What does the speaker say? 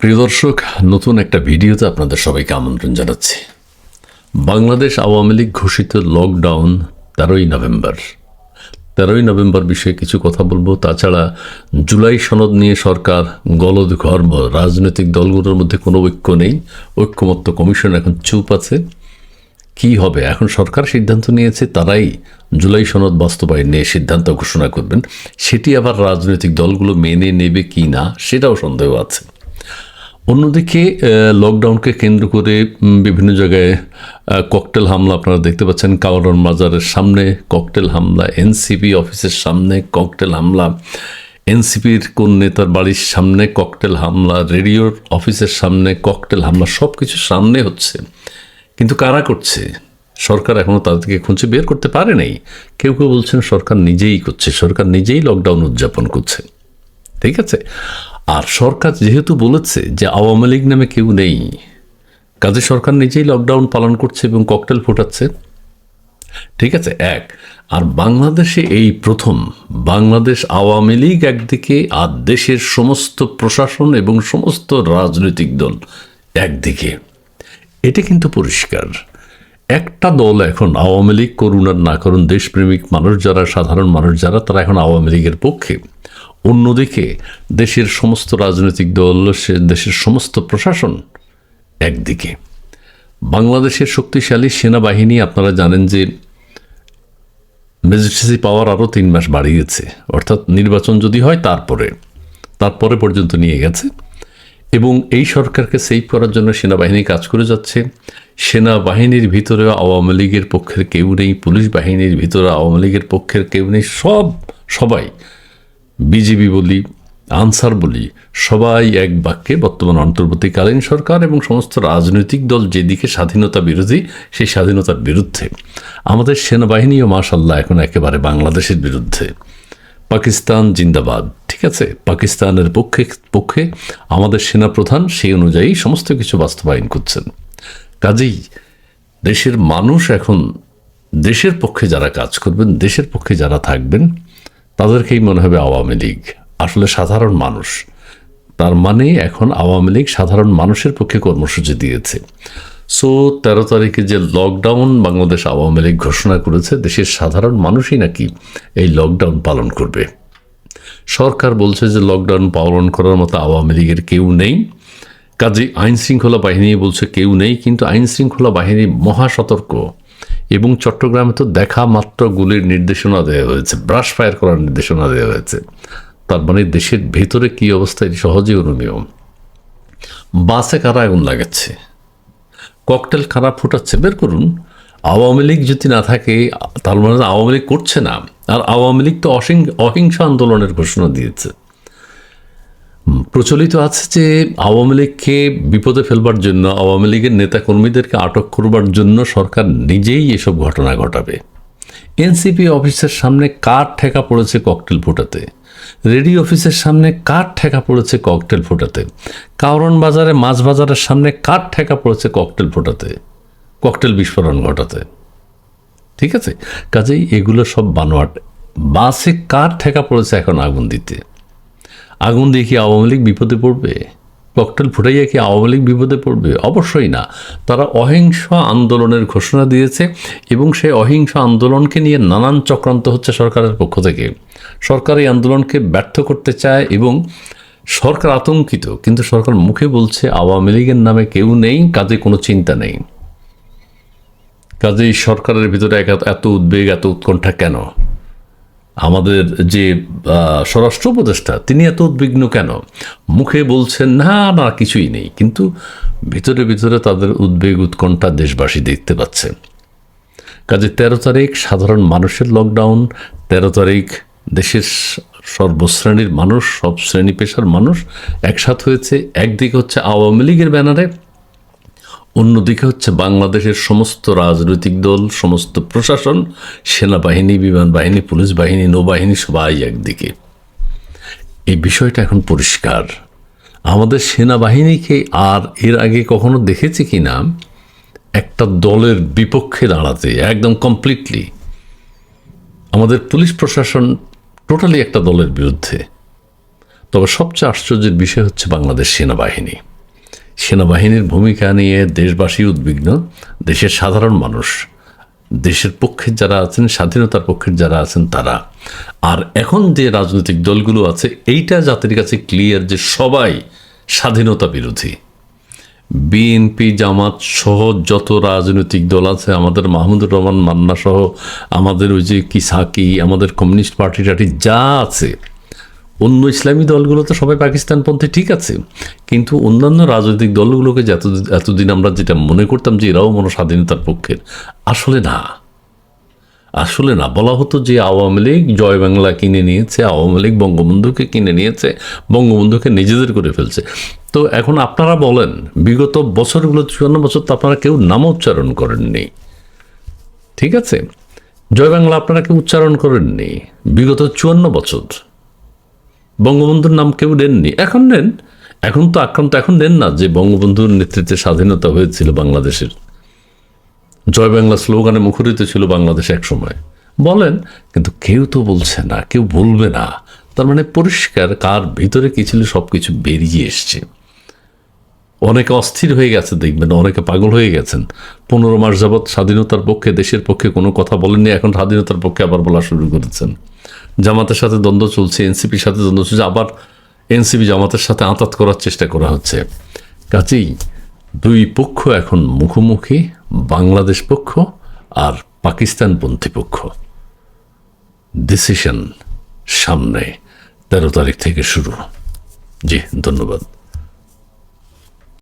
প্রিয় দর্শক, নতুন একটা ভিডিওতে আপনাদের সবাইকে আমন্ত্রণ জানাচ্ছি। বাংলাদেশ আওয়ামী লীগ ঘোষিত লকডাউন তেরোই নভেম্বর। তেরোই নভেম্বর বিষয়ে কিছু কথা বলব। তাছাড়া জুলাই সনদ নিয়ে সরকার গলদ ঘর্ম। রাজনৈতিক দলগুলোর মধ্যে কোনো ঐক্য নেই। ঐক্যমত্য কমিশন এখন চুপ আছে। কি হবে? এখন সরকার সিদ্ধান্ত নিয়েছে, তারাই জুলাই সনদ বাস্তবায়ন নিয়ে সিদ্ধান্ত ঘোষণা করবেন। সেটি আবার রাজনৈতিক দলগুলো মেনে নেবে কি না, সেটাও সন্দেহ আছে। অন্যদিকে লকডাউনকে কেন্দ্র করে বিভিন্ন জায়গায় ককটেল হামলা আপনারা দেখতে পাচ্ছেন। কাওয়ারন মাজারের সামনে ককটেল হামলা এনসিপি অফিসের সামনে ককটেল হামলা এনসিপির কোন নেতার বাড়ির সামনে ককটেল হামলা, রেডিওর অফিসের সামনে ককটেল হামলা সব কিছু সামনে হচ্ছে। কিন্তু কারা করছে? সরকার এখনও তাদেরকে খুঁজে বের করতে পারে নাই। কেউ কেউ বলছেন সরকার নিজেই করছে, সরকার নিজেই লকডাউন উদযাপন করছে। ঠিক আছে? আর সরকার যেহেতু বলেছে যে আওয়ামী লীগ নামে কেউ নেই, কাজে সরকার নিজেই লকডাউন পালন করছে এবং ককটেল ফোটাচ্ছে। ঠিক আছে, এক। আর বাংলাদেশে এই প্রথম, বাংলাদেশ আওয়ামী লীগ একদিকে আর দেশের সমস্ত প্রশাসন এবং সমস্ত রাজনৈতিক দল একদিকে। এটা কিন্তু পরিষ্কার। একটা দল এখন আওয়ামী লীগ করুন আর না করুন দেশপ্রেমিক মানুষ যারা, সাধারণ মানুষ যারা, তারা এখন আওয়ামী লীগের পক্ষে। অন্যদিকে দেশের সমস্ত রাজনৈতিক দল, সে দেশের সমস্ত প্রশাসন একদিকে। বাংলাদেশের শক্তিশালী সেনাবাহিনী, আপনারা জানেন যে মেজিস্ট্রেসি পাওয়ার আরও তিন মাস বাড়িয়েছে। অর্থাৎ নির্বাচন যদি হয় তারপরে তারপরে পর্যন্ত নিয়ে গেছে। এবং এই সরকারকে সেভ করার জন্য সেনাবাহিনী কাজ করে যাচ্ছে। সেনাবাহিনীর ভিতরে আওয়ামী লীগের পক্ষের কেউ নেই, পুলিশ বাহিনীর ভিতরে আওয়ামী লীগের পক্ষের কেউ নেই, সব, সবাই বিজেপি বলি, আনসার বলি, সবাই এক বাক্যে বর্তমান অন্তর্বর্তীকালীন সরকার এবং সমস্ত রাজনৈতিক দল যেদিকে স্বাধীনতা বিরোধী, সেই স্বাধীনতার বিরুদ্ধে। আমাদের সেনাবাহিনীও মাশাল্লাহ এখন একেবারে বাংলাদেশের বিরুদ্ধে। পাকিস্তান জিন্দাবাদ, ঠিক আছে? পাকিস্তানের পক্ষে পক্ষে আমাদের সেনাপ্রধান সেই অনুযায়ী সমস্ত কিছু বাস্তবায়ন করছেন। কাজেই দেশের মানুষ এখন, দেশের পক্ষে যারা কাজ করবেন, দেশের পক্ষে যারা থাকবেন তাদেরকেই মনে হবে আওয়ামী লীগ। আসলে সাধারণ মানুষ। তার মানে এখন আওয়ামী লীগ সাধারণ মানুষের পক্ষে কর্মসূচি দিয়েছে। সো, তেরো তারিখে যে লকডাউন বাংলাদেশ আওয়ামী লীগ ঘোষণা করেছে, দেশের সাধারণ মানুষই নাকি এই লকডাউন পালন করবে। সরকার বলছে যে লকডাউন পালন করার মতো আওয়ামী লীগের কেউ নেই। কাজে আইন শৃঙ্খলা বাহিনী বলছে কেউ নেই, কিন্তু আইন শৃঙ্খলা বাহিনী মহা সতর্ক এবং চট্টগ্রামে তো দেখা মাত্র গুলির নির্দেশনা দেওয়া হয়েছে ব্রাশ ফায়ার করার নির্দেশনা দেওয়া হয়েছে। তার মানে দেশের ভেতরে কী অবস্থা, এটি সহজেই অনুমেয়। বাসে কারা আগুন লাগাচ্ছে? ককটেল খারাপ ফুটাচ্ছে? বের করুন। আওয়ামী লীগ যদি না থাকে, তার মানে আওয়ামী লীগ করছে না। আর আওয়ামী লীগ তো অসিং, অহিংস আন্দোলনের ঘোষণা দিয়েছে। প্রচলিত আছে যে আওয়ামী লীগকে বিপদে ফেলবার জন্য, আওয়ামী লীগের নেতাকর্মীদেরকে আটক করবার জন্য সরকার নিজেই এসব ঘটনা ঘটাবে। এনসিপি অফিসের সামনে কার ঠেকা পড়েছে ককটেল ফোটাতে? রেডি অফিসের সামনে কার ঠেকা পড়েছে ককটেল ফোটাতে? কাউরন বাজারে, মাছ বাজারের সামনে কার ঠেকা পড়েছে ককটেল ফোটাতে? ককটেল বিস্ফোরণ ঘটাতে। ঠিক আছে? কাজেই এগুলো সব বানোয়াট। বাসে কার ঠেকা পড়েছে এখন আগুন দিতে? আগুন দিয়ে কি আওয়ামী লীগ বিপদে পড়বে? ককটেল ফুটাইয়া কি আওয়ামী লীগ বিপদে পড়বে? অবশ্যই না। তারা অহিংস আন্দোলনের ঘোষণা দিয়েছে এবং সেই অহিংস আন্দোলনকে নিয়ে নানান চক্রান্ত হচ্ছে সরকারের পক্ষ থেকে। সরকার এই আন্দোলনকে ব্যর্থ করতে চায় এবং সরকার আতঙ্কিত, কিন্তু সরকার মুখে বলছে আওয়ামী লীগের নামে কেউ নেই, কাজে কোনো চিন্তা নেই। কাজেই সরকারের ভিতরে এত উদ্বেগ, এত উৎকণ্ঠা কেন? আমাদের যে স্বরাষ্ট্র উপদেষ্টা, তিনি এত উদ্বিগ্ন কেন? মুখে বলছেন, না না কিছুই নেই। কিন্তু ভিতরে ভিতরে তাদের উদ্বেগ উৎকণ্ঠা দেশবাসী দেখতে পাচ্ছে। কাজে তেরো তারিখ সাধারণ মানুষের লকডাউন তেরো তারিখ দেশের সর্বশ্রেণীর মানুষ, সব শ্রেণি পেশার মানুষ একসাথ হয়েছে। একদিকে হচ্ছে আওয়ামী লীগের ব্যানারে অন্যদিকে হচ্ছে বাংলাদেশের সমস্ত রাজনৈতিক দল, সমস্ত প্রশাসন, সেনাবাহিনী, বিমান বাহিনী, পুলিশ বাহিনী, নৌবাহিনী, সবাই একদিকে। এই বিষয়টা এখন পরিষ্কার। আমাদের সেনাবাহিনীকে আর এর আগে কখনো দেখেছি কি না? একটা দলের বিপক্ষে দাঁড়াতে, একদম কমপ্লিটলি আমাদের পুলিশ প্রশাসন টোটালি একটা দলের বিরুদ্ধে। তবে সবচেয়ে আশ্চর্যের বিষয় হচ্ছে বাংলাদেশ সেনাবাহিনী। সেনাবাহিনীর ভূমিকা নিয়ে দেশবাসী উদ্বিগ্ন, দেশের সাধারণ মানুষ, দেশের পক্ষে যারা আছেন, স্বাধীনতার পক্ষের যারা আছেন তারা। আর এখন যে রাজনৈতিক দলগুলো আছে, এইটা জাতির কাছে ক্লিয়ার যে সবাই স্বাধীনতা বিরোধী। বিএনপি, জামাত সহ যত রাজনৈতিক দল আছে, আমাদের মাহমুদুর রহমান মান্না সহ আমাদের ওই যে কিসাকি, আমাদের কমিউনিস্ট পার্টি টার্টি যা আছে অন্য ইসলামী দলগুলো তো সবাই পাকিস্তানপন্থী, ঠিক আছে। কিন্তু অন্যান্য রাজনৈতিক দলগুলোকে যে এতদিন আমরা যেটা মনে করতাম যে এরাও মনে স্বাধীনতার পক্ষের আসলে না। আসলে না। বলা হতো যে আওয়ামী লীগ জয় বাংলা কিনে নিয়েছে, আওয়ামী লীগ বঙ্গবন্ধুকে কিনে নিয়েছে, বঙ্গবন্ধুকে নিজেদের করে ফেলছে। তো এখন আপনারা বলেন, বিগত বছরগুলো, চুয়ান্ন বছর তো আপনারা কেউ নাম উচ্চারণ করেননি। ঠিক আছে? জয় বাংলা আপনারা কেউ উচ্চারণ করেননি, বিগত চুয়ান্ন বছর। বঙ্গবন্ধুর নাম কেউ নেননি। এখন নেন। এখন তো আক্রান্ত, এখন নেন না যে বঙ্গবন্ধুর নেতৃত্বে স্বাধীনতা হয়েছিল বাংলাদেশের। জয় বাংলা স্লোগানে মুখরিত ছিল বাংলাদেশ এক সময়। বলেন, কিন্তু কেউ তো বলছে না, কেউ বলবে না। তার মানে পরিষ্কার কার ভিতরে কি ছিল সব কিছু বেরিয়ে এসছে। অনেকে অস্থির হয়ে গেছে, দেখবেন অনেকে পাগল হয়ে গেছেন। পনেরো মাস যাবৎ স্বাধীনতার পক্ষে, দেশের পক্ষে কোনো কথা বলেননি, এখন স্বাধীনতার পক্ষে আবার বলা শুরু করেছেন। জামাতের সাথে দ্বন্দ্ব চলছে, এনসিপির সাথে দ্বন্দ্ব চলছে, আবার এনসিপি জামাতের সাথে আঁতাত করার চেষ্টা করা হচ্ছে। কাজেই দুই পক্ষ এখন মুখোমুখি, বাংলাদেশ পক্ষ আর পাকিস্তানপন্থী পক্ষ। ডিসিশন সামনে তেরো তারিখ থেকে শুরু। জি, ধন্যবাদ।